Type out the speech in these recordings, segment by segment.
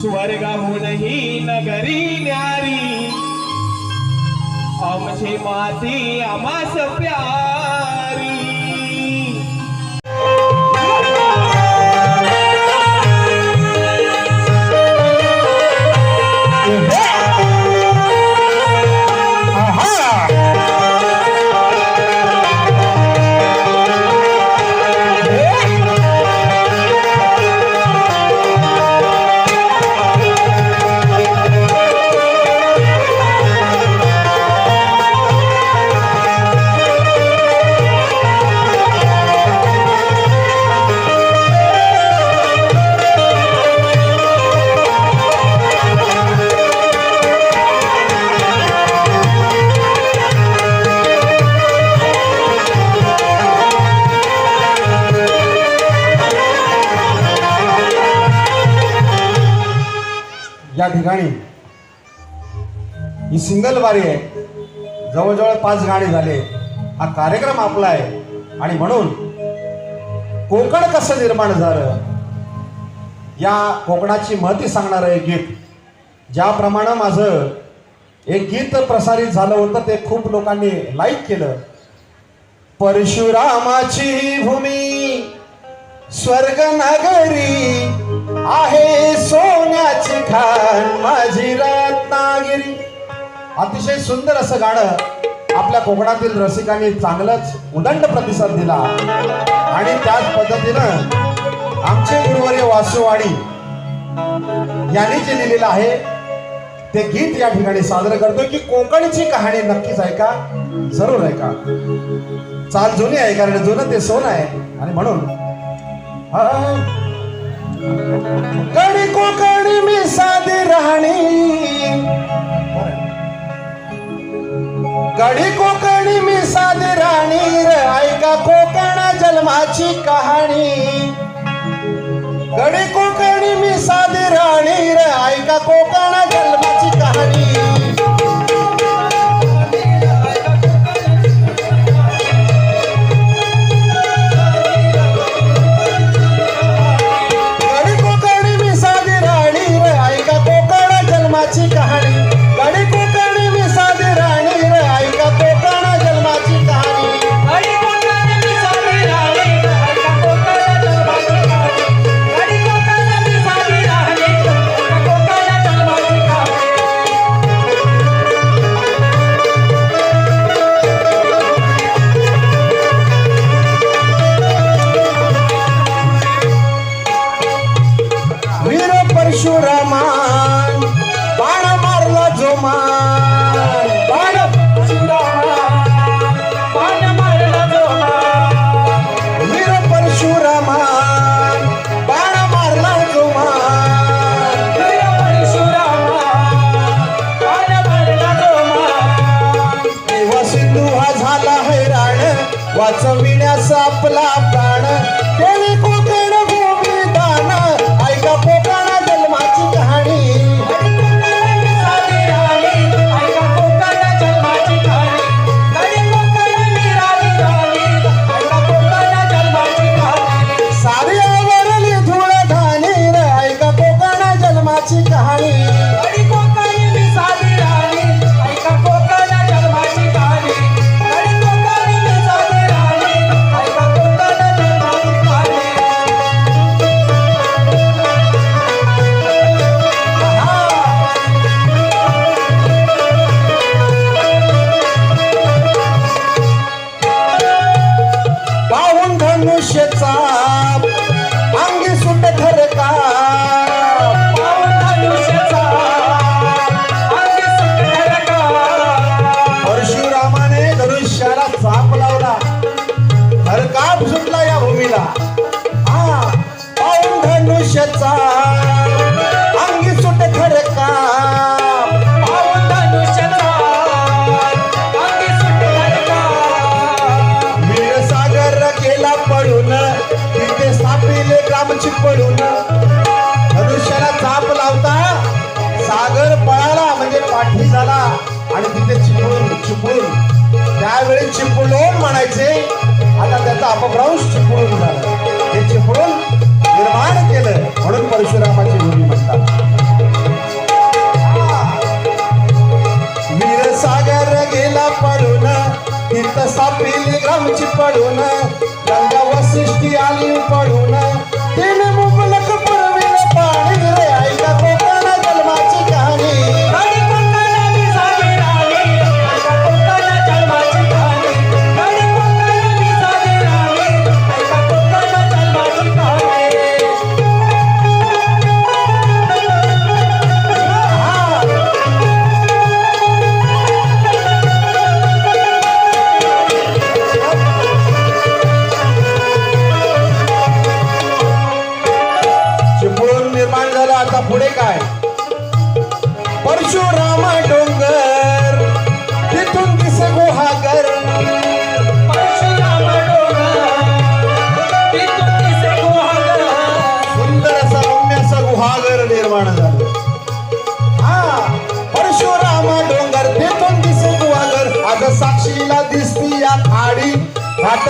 स्वर्गहूनही नगरी न्यारी। आमची माती आमास प्यारी। या ठिकाणी ही सिंगल वारी आहे. जवळजवळ पाच गाणी झाले. हा कार्यक्रम आपला आहे. आणि म्हणून कोकण कसं निर्माण झालं? या कोकणाची महती सांगणारं एक गीत. ज्याप्रमाणे माझं एक गीत प्रसारित झालं होतं ते खूप लोकांनी लाईक केलं. परशुरामाची भूमी स्वर्ग नगरी आहे सोन्याची खान माझी रत्नागिरी. अतिशय सुंदर असं गाणं आपल्या कोकणातील रसिकांनी चांगलंच उदंड प्रतिसाद दिला. आणि त्याच पद्धतीनं आमचे गुरुवर्य वासुवाडी यांनी जे लिहिलेलं आहे ते गीत या ठिकाणी सादर करतो की कोकणची कहाणी नक्कीच ऐका जरूर ऐका. चाल जुनी आहे कारण जुनं ते सोनं आहे. आणि म्हणून कडी कोकणी मी साधी राहणी. कडी कोकणी मी साधी राहणी रे ऐका कोकण जन्माची कहाणी. गडी कोकणी मी साधी राहणी रे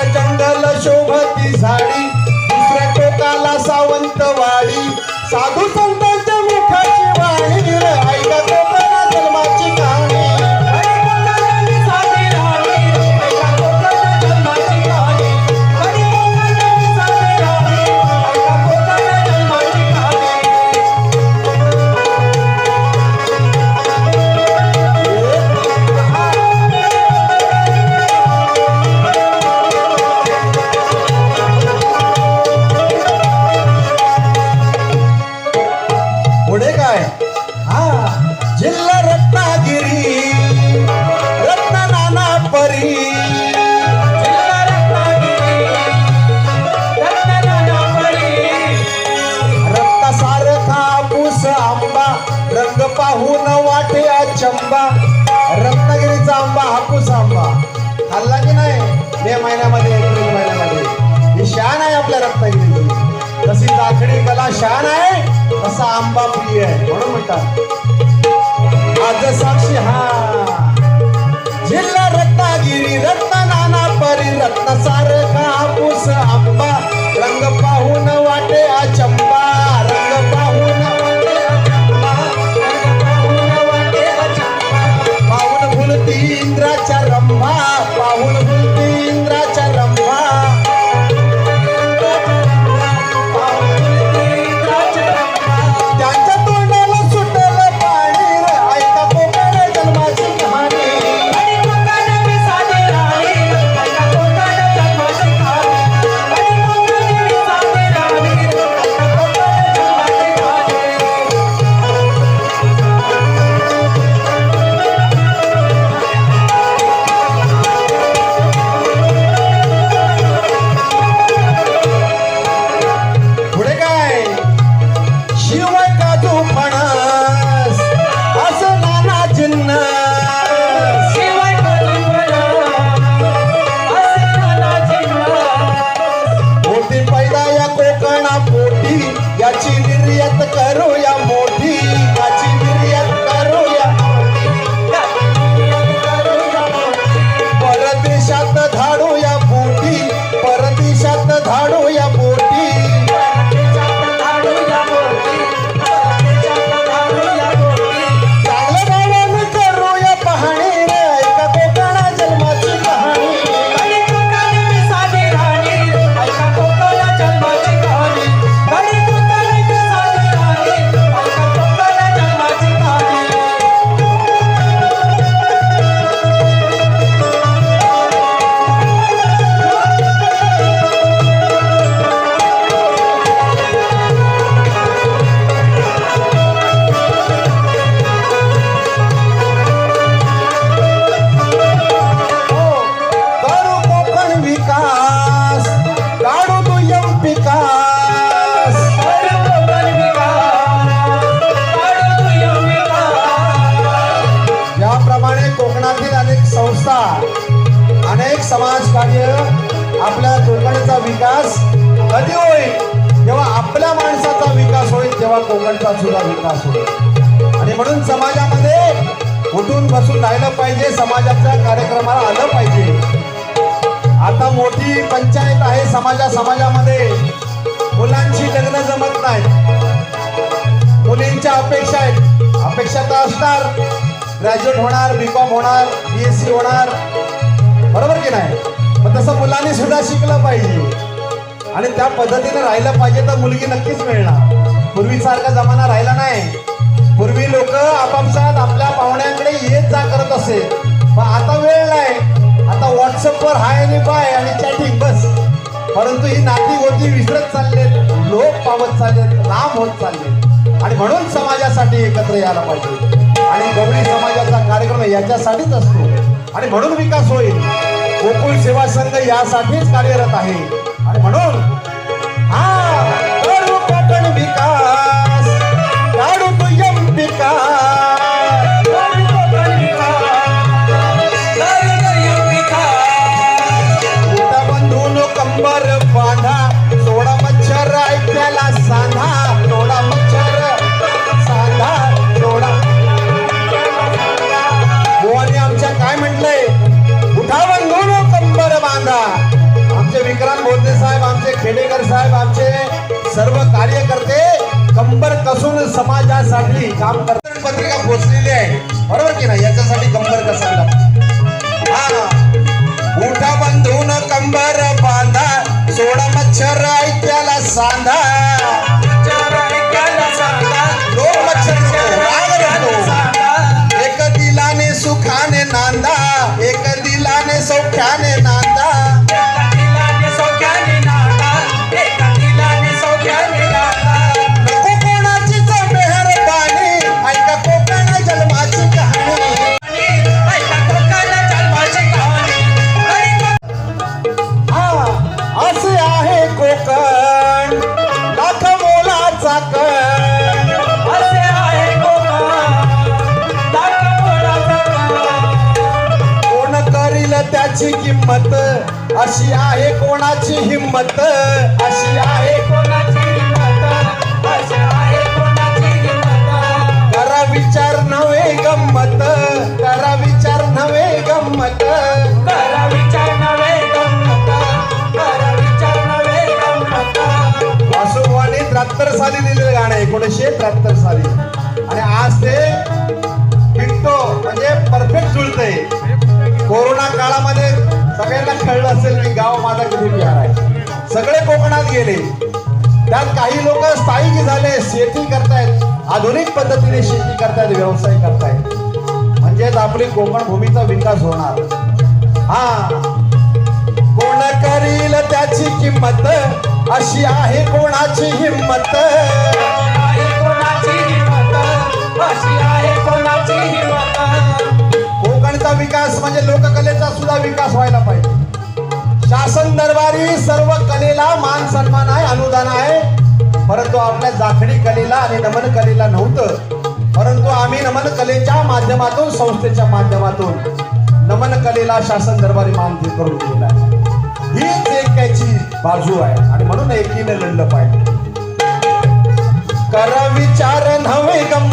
जंगल शोभती झाडी दुसऱ्या टोकाला सावंतवाडी. साधू संत हा जिल्हा रत्नागिरी रत्न नाना दाखडी कला शान आहे तसा आंबा प्रिय आहे म्हणून म्हणतात. आज साक्षी हा. जिल्हा रत्नागिरी रत्न नाना परी रत्न सारखा हापूस आंबा रंग पाहून वाटे अचंबा. आपल्या कोकणचा विकास कधी होईल? जेव्हा आपल्या माणसाचा विकास होईल तेव्हा कोकणचा सुद्धा विकास होईल. आणि म्हणून समाजामध्ये उठून बसून राहिलं पाहिजे समाजाच्या कार्यक्रमाला आलं पाहिजे. आता मोठी पंचायत आहे समाजा समाजामध्ये. मुलांची लग्न जमत नाही. मुलींच्या अपेक्षा आहेत. अपेक्षा तर असणार. ग्रॅज्युएट होणार बी कॉम होणार बी एस सी होणार. बरोबर की नाही? मग तसं मुलांनी सुद्धा शिकलं पाहिजे. आणि त्या पद्धतीने राहिलं पाहिजे तर मुलगी नक्कीच मिळणार. पूर्वीसारखा जमाना राहिला नाही. पूर्वी लोक आपापसात आपल्या पाहुण्याकडे येत जा करत असे. पण आता वेळ नाही. आता व्हॉट्सअपवर हाय आणि बाय आणि चॅटिंग बस. परंतु ही नाती गोती विसरत चाललेत. लोक पावत चाललेत. लांब होत चाललेत. आणि म्हणून समाजासाठी एकत्र यायला पाहिजे. आणि गवळी समाजाचा कार्यक्रम याच्यासाठीच असतो. आणि म्हणून विकास होईल. गोकुल सेवा संघ यासाठीच कार्यरत आहे. आणि म्हणून हा कोकण विकास काढू तुझ्या विकास. पत्रिका पोचलेली आहे. बरोबर की नाही? याच्यासाठी कंबर कसा हा. उठा बंधून कंबर बांधा. सोडा मच्छर ऐक्याला सांधा. लोक मच्छर नको, राग नको. एक दिलाने सुखाने नांदा. एक दिलाने सौख्याने त्र्याहत्तर साली दिलेलं गाणं आहे एकोणीसशे त्र्याहत्तर साली. आणि आज ते फिटतो म्हणजे परफेक्ट जुळतंय कोरोना काळामध्ये सगळ्यांना कळलं असेल की गाव माझा किती प्यार आहे. सगळे कोकणात गेले. त्यात काही लोक स्थायिक झाले शेती करतायत आधुनिक पद्धतीने शेती करतायत व्यवसाय करतायत. म्हणजेच आपली कोकण भूमीचा विकास होणार. हा. कोण करील त्याची किंमत? अशी आहे कोणाची हिंमत? कोकणचा कलेला मान सन्मान आहे अनुदान आहे. परंतु आपल्या जाखडी कलेला आणि नमन कलेला नव्हतं. परंतु आम्ही नमन कलेच्या माध्यमातून संस्थेच्या माध्यमातून नमन कलेला शासन दरबारी मान करून दिलेला आहे. हीच बाजू आहे. आणि म्हणून एकीने लढलं पाहिजे. कर विचार नव्हे गम